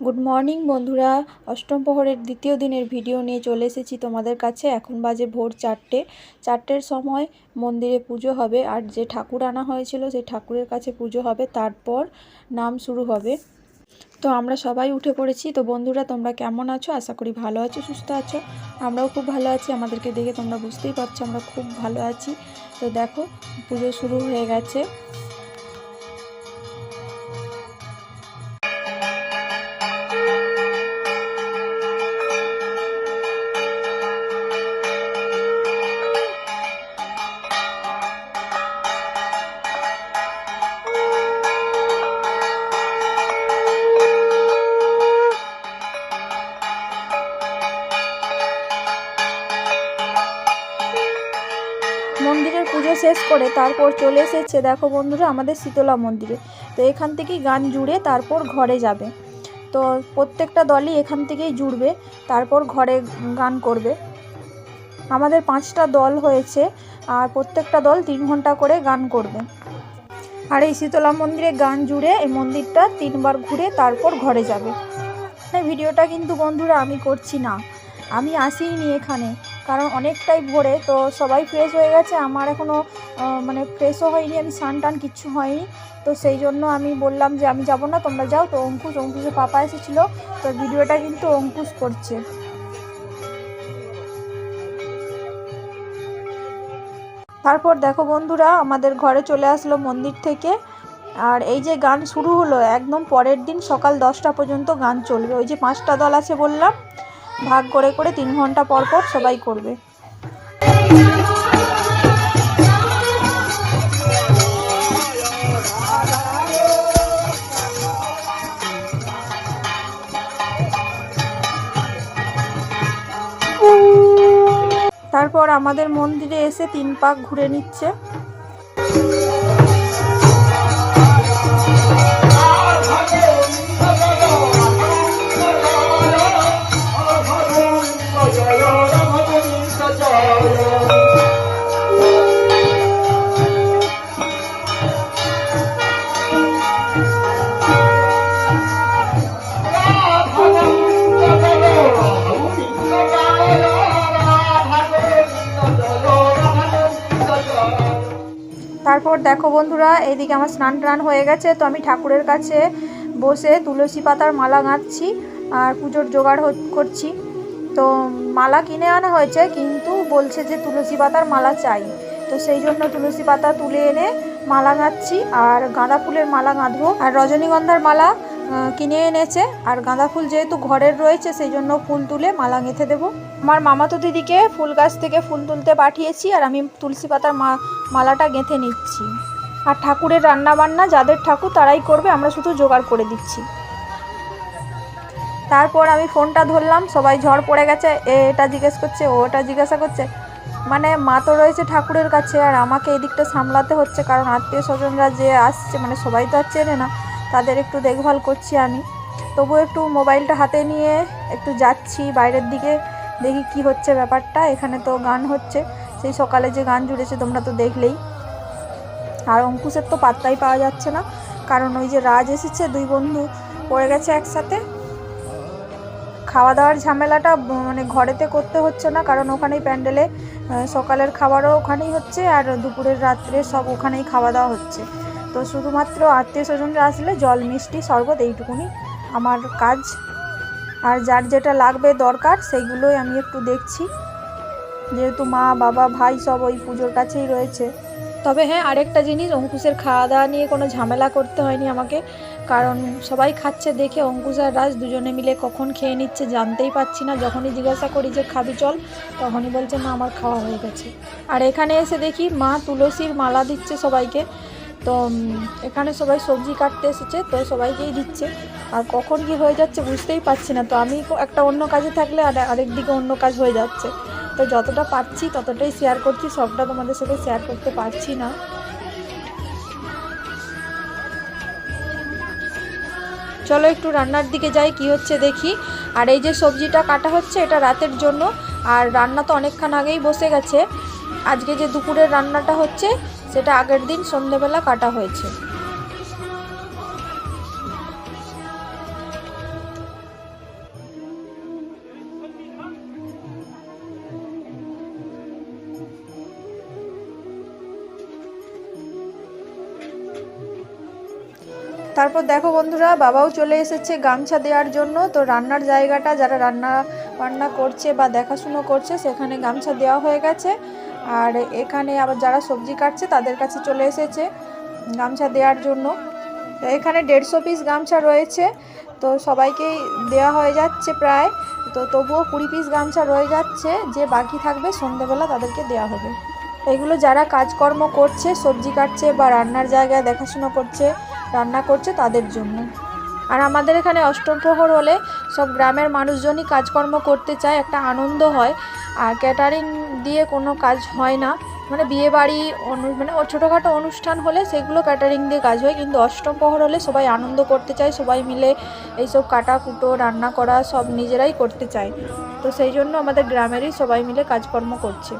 Good morning বন্ধুরা। অষ্টম প্রহরের দ্বিতীয় দিনের ভিডিও নিয়ে চলে এসেছি তোমাদের কাছে। এখন বাজে ভোর চারটে। চারটের সময় মন্দিরে পুজো হবে আর যে ঠাকুর আনা হয়েছিল সেই ঠাকুরের কাছে পুজো হবে। তারপর নাম শুরু হবে। তো আমরা সবাই উঠে পড়েছি। তো বন্ধুরা, তোমরা কেমন আছো? আশা করি ভালো আছো, সুস্থ আছো। আমরাও খুব ভালো আছি। আমাদেরকে দেখে তোমরা বুঝতেই পারছ আমরা খুব ভালো আছি। তো দেখো, পুজো শুরু হয়ে গেছে। শেষ করে তারপর চলে এসেছে, দেখো বন্ধুরা, আমাদের শীতলা মন্দিরে। তো এখান থেকেই গান জুড়ে তারপর ঘরে যাবে। তো প্রত্যেকটা দলই এখান থেকেই জুড়বে, তারপর ঘরে গান করবে। আমাদের পাঁচটা দল হয়েছে, আর প্রত্যেকটা দল তিন ঘণ্টা করে গান করবে। আর এই শীতলা মন্দিরে গান জুড়ে এই মন্দিরটা তিনবার ঘুরে তারপর ঘরে যাবে। ভিডিওটা কিন্তু বন্ধুরা আমি করছি না। আমি আসিনি এখানে। কারণ অনেকটাই ভোরে, তো সবাই ফ্রেশ হয়ে গেছে। আমার এখনও মানে ফ্রেশও হয়নি, আমি স্নান টান কিচ্ছু হয়নি। তো সেই জন্য আমি বললাম যে, আমি যাব না, তোমরা যাও। তো অঙ্কুশ, অঙ্কুশের পাপা এসেছিল, তো ভিডিওটা কিন্তু অঙ্কুশ করছে। তারপর দেখো বন্ধুরা, আমাদের ঘরে চলে আসলো মন্দির থেকে। আর এই যে গান শুরু হলো, একদম পরের দিন সকাল দশটা পর্যন্ত গান চলবে। ওই যে পাঁচটা দল আছে বললাম ভাগ করে করে তিন ঘণ্টা পর পর সবাই করবে। তারপর আমাদের মন্দিরে এসে তিন পাক ঘুরে নিচ্ছে। দেখো বন্ধুরা, এইদিকে আমার স্নান টান হয়ে গেছে, তো আমি ঠাকুরের কাছে বসে তুলসী পাতার মালা গাঁথছি আর পুজোর জোগাড় করছি। তো মালা কিনে আনা হয়েছে, কিন্তু বলছে যে তুলসী পাতার মালা চাই। তো সেই জন্য তুলসী পাতা তুলে এনে মালা গাঁথছি আর গাঁদা ফুলের মালা গাঁথবো আর রজনীগন্ধার মালা কিনে এনেছে। আর গাঁদা ফুল যেহেতু ঘরের রয়েছে, সেই জন্য ফুল তুলে মালা গেঁথে দেবো। আমার মামাতো দিদিকে ফুল গাছ থেকে ফুল তুলতে পাঠিয়েছি, আর আমি তুলসী পাতার মালাটা গেঁথে নিচ্ছি। আর ঠাকুরের রান্না বান্না যাদের ঠাকুর, তারাই করবে, আমরা শুধু জোগাড় করে দিচ্ছি। তারপর আমি ফোনটা ধরলাম, সবাই ঝড় পড়ে গেছে এটা জিজ্ঞেস করছে ওটা জিজ্ঞাসা করছে। মানে মা তো রয়েছে ঠাকুরের কাছে, আর আমাকে এদিকটা সামলাতে হচ্ছে, কারণ আত্মীয় স্বজনরা যে আসছে মানে সবাই তো আর চেনে না। তাদের একটু দেখভাল করছি আমি। তবু একটু মোবাইলটা হাতে নিয়ে একটু যাচ্ছি বাইরের দিকে, দেখি কি হচ্ছে ব্যাপারটা। এখানে তো গান হচ্ছে, সেই সকালে যে গান জুড়েছে তোমরা তো দেখলেই। আর অঙ্কুশের তো পাত্তাই পাওয়া যাচ্ছে না, কারণ ওই যে রাজ এসেছে, দুই বন্ধু পড়ে গেছে একসাথে। খাওয়া দাওয়ার ঝামেলাটা মানে ঘরেতে করতে হচ্ছে না, কারণ ওখানেই প্যান্ডেলে সকালের খাবারও ওখানেই হচ্ছে আর দুপুরের রাত্রে সব ওখানেই খাওয়া দাওয়া হচ্ছে। তো শুধুমাত্র আত্মীয় স্বজনরা আসলে জল, মিষ্টি, শরবত এইটুকুনি আমার কাজ। আর যার যেটা লাগবে দরকার, সেইগুলোই আমি একটু দেখছি। যেহেতু মা, বাবা, ভাই সব ওই পুজোর কাছেই রয়েছে। তবে হ্যাঁ আরেকটা জিনিস, অঙ্কুশের খাওয়া দাওয়া নিয়ে কোনো ঝামেলা করতে হয়নি আমাকে। কারণ সবাই খাচ্ছে দেখে অঙ্কুশ আর রাজ দুজনে মিলে কখন খেয়ে নিচ্ছে জানতেই পাচ্ছি না। যখনই জিজ্ঞাসা করি যে খাবি চল, তখনই বলছে মা আমার খাওয়া হয়ে গেছে। আর এখানে এসে দেখি মা তুলসীর মালা দিচ্ছে সবাইকে। তো এখানে সবাই সবজি কাটতে এসেছে, তো সবাইকেই দিচ্ছে। আর কখন কি হয়ে যাচ্ছে বুঝতেই পারছি না, তো আমি একটা অন্য কাজে থাকলে আর আরেক দিকে অন্য কাজ হয়ে যাচ্ছে। তো যতটা পারছি ততটাই শেয়ার করছি, সবটা তোমাদের সাথে শেয়ার করতে পারছি না। চলো একটু রান্নার দিকে যাই, কি হচ্ছে দেখি। আর এই যে সবজিটা কাটা হচ্ছে এটা রাতের জন্য, আর রান্না তো অনেকক্ষণ আগেই বসে গেছে। আজকে যে দুপুরের রান্নাটা হচ্ছে সেটা আগের দিন সন্ধ্যেবেলা কাটা হয়েছে। তারপর দেখো বন্ধুরা, বাবাও চলে এসেছে গামছা দেওয়ার জন্য। তো রান্নার জায়গাটা, যারা রান্না বান্না করছে বা দেখাশুনো করছে, সেখানে গামছা দেওয়া হয়ে গেছে। আর এখানে আবার যারা সবজি কাটছে, তাদের কাছে চলে এসেছে গামছা দেওয়ার জন্য। এখানে দেড়শো পিস গামছা রয়েছে। তো সবাইকেই দেওয়া হয়ে যাচ্ছে প্রায়। তো তবুও কুড়ি পিস গামছা রয়ে যাচ্ছে। যে বাকি থাকবে, সন্ধেবেলা তাদেরকে দেওয়া হবে। এগুলো যারা কাজকর্ম করছে, সবজি কাটছে বা রান্নার জায়গায় দেখাশোনা করছে, রান্না করছে তাদের জন্য। আর আমাদের এখানে অষ্টম প্রহর হলে সব গ্রামের মানুষজনই কাজকর্ম করতে চায়, একটা আনন্দ হয়। আর ক্যাটারিং দিয়ে কোনো কাজ হয় না। মানে বিয়ে বাড়ি অনু মানে ছোটোখাটো অনুষ্ঠান হলে সেগুলো ক্যাটারিং দিয়ে কাজ হয়। কিন্তু অষ্টম প্রহর হলে সবাই আনন্দ করতে চায়। সবাই মিলে এইসব কাটা কুটো, রান্না করা সব নিজেরাই করতে চায়। তো সেই জন্য আমাদের গ্রামেরই সবাই মিলে কাজকর্ম করছে।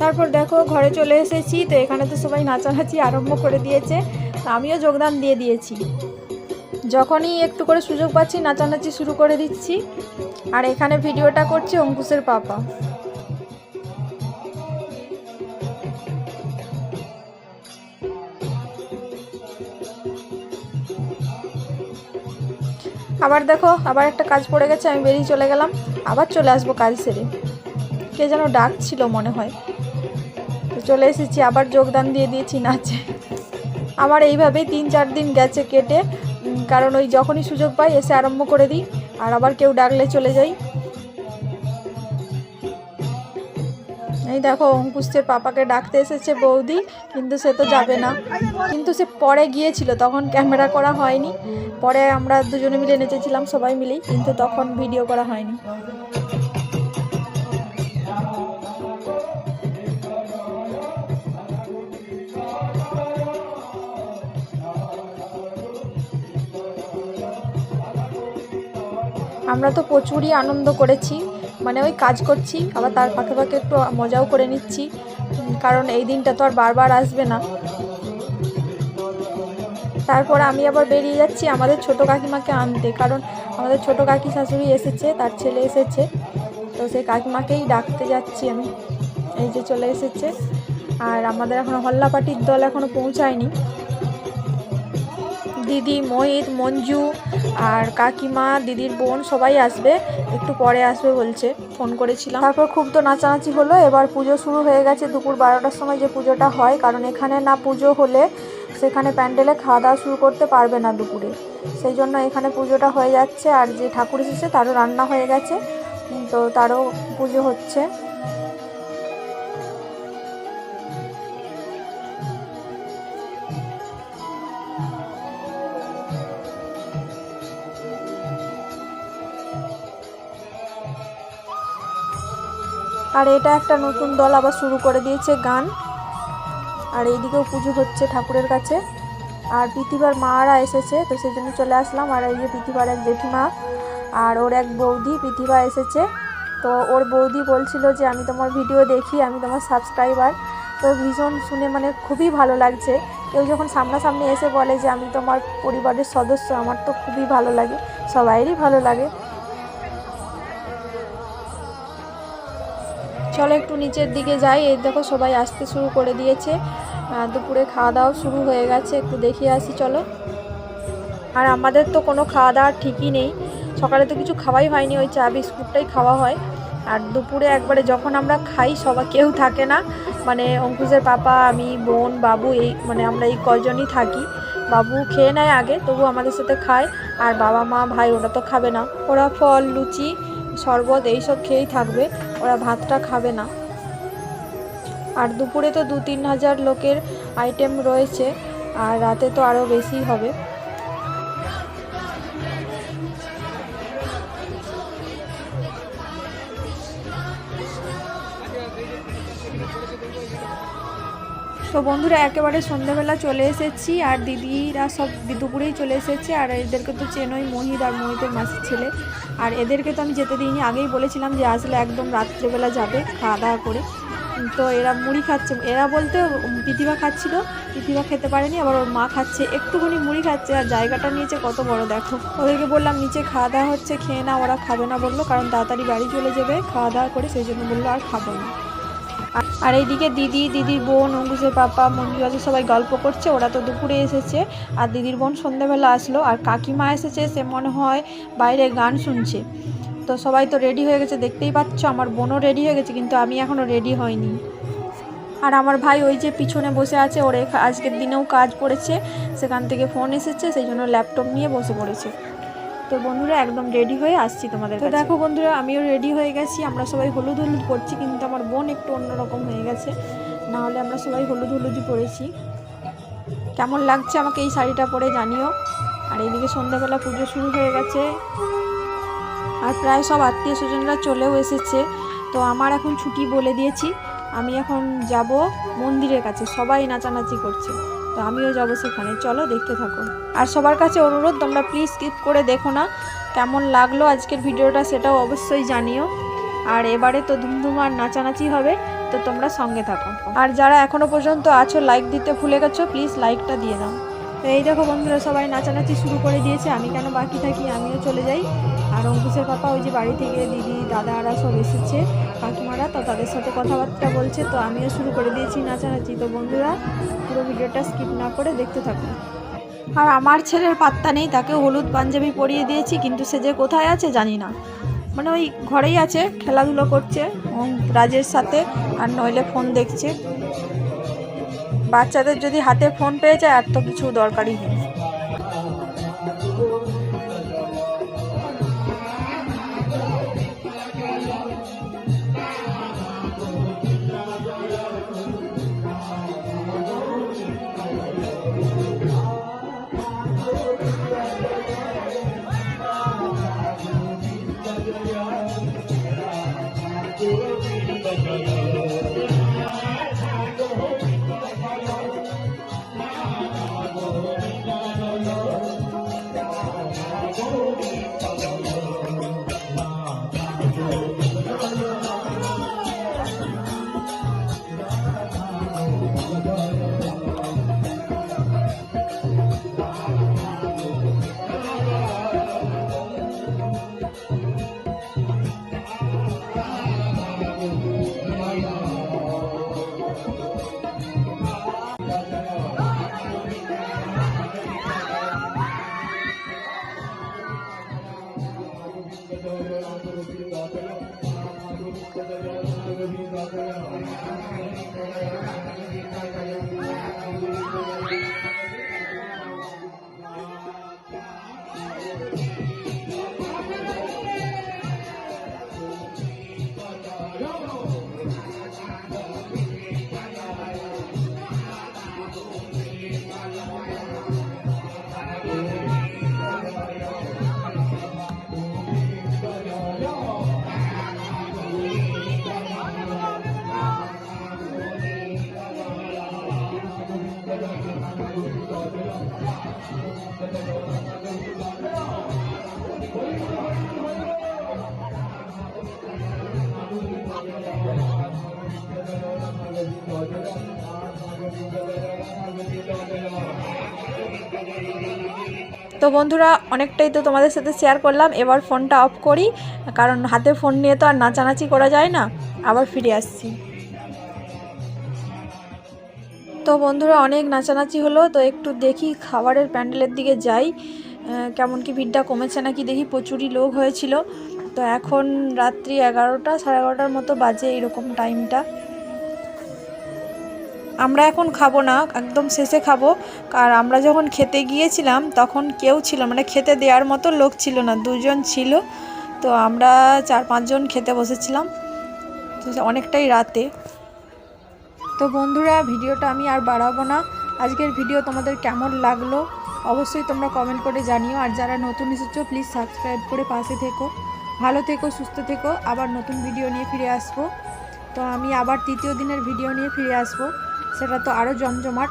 তারপর দেখো ঘরে চলে এসেছি, তো এখানে তো সবাই নাচানাচি আরম্ভ করে দিয়েছে আমিও যোগদান দিয়ে দিয়েছি। যখনই একটু করে সুযোগ পাচ্ছি, নাচানাচি শুরু করে দিচ্ছি। আর এখানে ভিডিওটা করছে অঙ্কুশের পাপা। আবার দেখো, আবার একটা কাজ পড়ে গেছে, আমি বেরিয়ে চলে গেলাম। আবার চলে আসব কাজ সেরে। কে যেন ডাকছিল মনে হয়। চলে এসেছি, আবার যোগদান দিয়ে দিয়েছি নাচে। আমার এইভাবেই তিন চার দিন গেছে কেটে কারণ ওই যখনই সুযোগ পাই এসে আরম্ভ করে দিই, আর আবার কেউ ডাকলে চলে যাই। এই দেখো অঙ্কুশের পাপাকে ডাকতে এসেছে বৌদি, কিন্তু সে তো যাবে না। কিন্তু সে পরে গিয়েছিল, তখন ক্যামেরা করা হয়নি। পরে আমরা দুজনে মিলে নেচেছিলাম, সবাই মিলেই, কিন্তু তখন ভিডিও করা হয়নি। আমরা তো প্রচুরই আনন্দ করেছি মানে ওই কাজ করছি, আবার তার পাখে পাখে একটু মজাও করে নিচ্ছি, কারণ এই দিনটা তো আর বারবার আসবে না। তারপর আমি আবার বেরিয়ে যাচ্ছি আমাদের ছোট কাকিমাকে আনতে, কারণ আমাদের ছোট কাকি শাশুড়ি এসেছে, তার ছেলে এসেছে, তো সেই কাকিমাকেই ডাকতে যাচ্ছি আমি, এই যে চলে এসেছে, আর আমাদের এখনও হল্লাপাটির দল এখনও পৌঁছায়নি। দিদি, মোহিত, মঞ্জু আর কাকিমা, দিদির বোন সবাই আসবে। একটু পরে আসবে বলছে, ফোন করেছিলাম। তারপর খুব তো নাচানাচি হলো, এবার পুজো শুরু হয়ে গেছে দুপুর বারোটার সময় যে পুজোটা হয়, কারণ এখানে না পুজো হলে সেখানে প্যান্ডেলে খাওয়া দাওয়া শুরু করতে পারবে না দুপুরে। সেই জন্য এখানে পুজোটা হয়ে যাচ্ছে, আর যে ঠাকুর এসেছে তারও রান্না হয়ে গেছে, তো তারও পুজো হচ্ছে। আর এটা একটা নতুন দল আবার শুরু করে দিয়েছে গান। আর এইদিকেও পুজো হচ্ছে ঠাকুরের কাছে। আর পৃথিবীর মারা এসেছে, তো সেই জন্য চলে আসলাম। আর এই যে পৃথিবীর এক জেঠিমা আর ওর এক বৌদি পৃথিবা এসেছে। তো ওর বৌদি বলছিল যে, আমি তোমার ভিডিও দেখি, আমি তোমার সাবস্ক্রাইবার। তো ভীষণ শুনে মানে খুবই ভালো লাগছে। কেউ যখন সামনাসামনি এসে বলে যে, আমি তোমার পরিবারের সদস্য, আমার তো খুবই ভালো লাগে সবাইয়েরই ভালো লাগে। চলো একটু নিচের দিকে যাই। এই দেখো সবাই আসতে শুরু করে দিয়েছে। দুপুরে খাওয়া দাওয়া শুরু হয়ে গেছে। একটু দেখিয়ে আসি, চলো। আর আমাদের তো কোনো খাওয়া দাওয়া ঠিকই নেই। সকালে তো কিছু খাওয়াই হয়নি। ওই চা, বিস্কুটটাই খাওয়া হয়। আর দুপুরে একবারে যখন আমরা খাই সবাই কেউ থাকে না। মানে অঙ্কুশের পাপা, আমি, বোন, বাবু, এই মানে আমরা এই কজনই থাকি। বাবু খেয়ে নেয় আগে, তবু আমাদের সাথে খায়। আর বাবা, মা, ভাই, ওরা তো খাবে না। ওরা ফল, লুচি শরবত এইসব খেয়েই থাকবে, ওরা ভাতটা খাবে না। আর দুপুরে তো দু তিন হাজার লোকের আইটেম রয়েছে, আর রাতে তো আরও বেশি হবে। তো বন্ধুরা, একেবারে সন্ধ্যাবেলা চলে এসেছি আর দিদিরা সব দুপুরেই চলে এসেছে আর এদেরকে তো চেনই মহিত আর মোহিতের মাসির ছেলে। আর এদেরকে তো আমি যেতে দিইনি, আগেই বলেছিলাম যে আসলে একদম রাত্রেবেলা যাবে খাওয়া দাওয়া করে। তো এরা মুড়ি খাচ্ছে। এরা বলতে প্রতিভা খাচ্ছিল প্রতিভা খেতে পারেনি, আবার ওর মা খাচ্ছে। একটুখানি মুড়ি খাচ্ছে আর জায়গাটা নিয়েছে কত বড়, দেখো। ওদেরকে বললাম, নিচে খাওয়া দাওয়া হচ্ছে, খেয়ে না ওরা খাবে না, বলল, কারণ তাড়াতাড়ি বাড়ি চলে যাবে, খাওয়া দাওয়া করে, সেই জন্য বলল, আর খাব না। আর- এইদিকে দিদি, দিদির বোন, অঙ্কুশের পাপা মঞ্জু আছে, সবাই গল্প করছে, ওরা তো দুপুরে এসেছে। আর দিদির বোন সন্ধ্যাবেলা আসলো, আর কাকিমা এসেছে, সে মনে হয় বাইরে গান শুনছে। তো সবাই তো রেডি হয়ে গেছে, দেখতেই পাচ্ছ, আমার বোনও রেডি হয়ে গেছে, কিন্তু আমি এখনও রেডি হয়নি। আর আমার ভাই ওই যে পিছনে বসে আছে, ওর আজকের দিনেও কাজ পড়েছে সেখান থেকে ফোন এসেছে, সেই জন্য ল্যাপটপ নিয়ে বসে পড়েছে। তো বন্ধুরা একদম রেডি হয়ে আসছি তোমাদের তো দেখো বন্ধুরা আমিও রেডি হয়ে গেছি। আমরা সবাই হলুদ হলুদ করছি কিন্তু আমার বোন একটু অন্যরকম হয়ে গেছে। না হলে আমরা সবাই হলুদ হলুদই পরেছি। কেমন লাগছে আমাকে এই শাড়িটা পরে জানিও। আর এইদিকে সন্ধ্যাবেলা পুজো শুরু হয়ে গেছে। আর প্রায় সব আত্মীয় স্বজনরা চলেও এসেছে। তো আমার এখন ছুটি বলে দিয়েছি। আমি এখন যাব মন্দিরের কাছে। সবাই নাচানাচি করছে। তো আমিও যাব সেখানে। চলো দেখতে থাকো। আর সবার কাছে অনুরোধ, তোমরা প্লিজ স্কিপ করে দেখো না। কেমন লাগল আজকের ভিডিওটা সেটাও অবশ্যই জানিও। আর এবারে তো ধুমধুম আর নাচানাচি হবে, তো তোমরা সঙ্গে থাকো। আর যারা এখনও পর্যন্ত আছো লাইক দিতে ভুলে গেছো প্লিজ লাইকটা দিয়ে দাও তো এই দেখো বন্ধুরা, সবাই নাচানাচি শুরু করে দিয়েছে। আমি কেন বাকি থাকি? আমিও চলে যাই। আর অঙ্কুশের পাপা ওই যে বাড়ি থেকে দিদি দাদারা সব এসেছে, কাকিমারা, তো তাদের সাথে কথাবার্তা বলছে, তো আমিও শুরু করে দিয়েছি নাচানাচি। তো বন্ধুরা, পুরো ভিডিওটা স্কিপ না করে দেখতে থাকুন আর আমার ছেলের পাত্তা নেই তাকে হলুদ পাঞ্জাবি পরিয়ে দিয়েছি, কিন্তু সে যে কোথায় আছে জানি না। মানে ওই ঘরেই আছে, খেলাধুলো করছে রাজের সাথে, আর নইলে ফোন দেখছে। বাচ্চাদের যদি হাতে ফোন পেয়ে যায়, আর তো কিছু দরকারই নেই। তো বন্ধুরা, অনেকটাই তো তোমাদের সাথে শেয়ার করলাম। এবার ফোনটা অফ করি, কারণ হাতে ফোন নিয়ে তো আর নাচানাচি করা যায় না। আবার ফিরে আসছি। তো বন্ধুরা, অনেক নাচানাচি হলো, তো একটু দেখি খাবারের প্যান্ডেলের দিকে যাই। কেমন কি ভিড়টা কমেছে নাকি দেখি প্রচুরই লোক হয়েছিল। তো এখন রাত্রি এগারোটা, সাড়ে এগারোটার মতো বাজে এইরকম টাইমটা আমরা এখন খাব না, একদম শেষে খাব। আর আমরা যখন খেতে গিয়েছিলাম, তখন কেউ ছিল মানে খেতে দেওয়ার মতো লোক ছিল না, দুজন ছিল। তো আমরা চার পাঁচজন খেতে বসেছিলাম অনেকটাই রাতে। তো বন্ধুরা, ভিডিওটা আমি আর বাড়াবো না। আজকের ভিডিও তোমাদের কেমন লাগল, অবশ্যই তোমরা কমেন্ট করে জানিও। আর যারা নতুন এসেছ প্লিজ সাবস্ক্রাইব করে পাশে থেকো। ভালো থেকো, সুস্থ থেকো। আবার নতুন ভিডিও নিয়ে ফিরে আসব। তো আমি আবার তৃতীয় দিনের ভিডিও নিয়ে ফিরে আসব। সেটা তো আরও জমজমাট।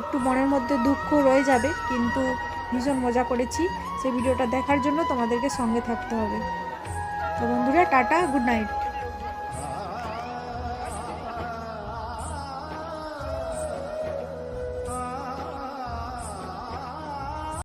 একটু মনের মধ্যে দুঃখ রয়ে যাবে, কিন্তু ভীষণ মজা করেছি। সেই ভিডিওটা দেখার জন্য তোমাদেরকে সঙ্গে থাকতে হবে। তো বন্ধুরা, টাটা, গুড নাইট।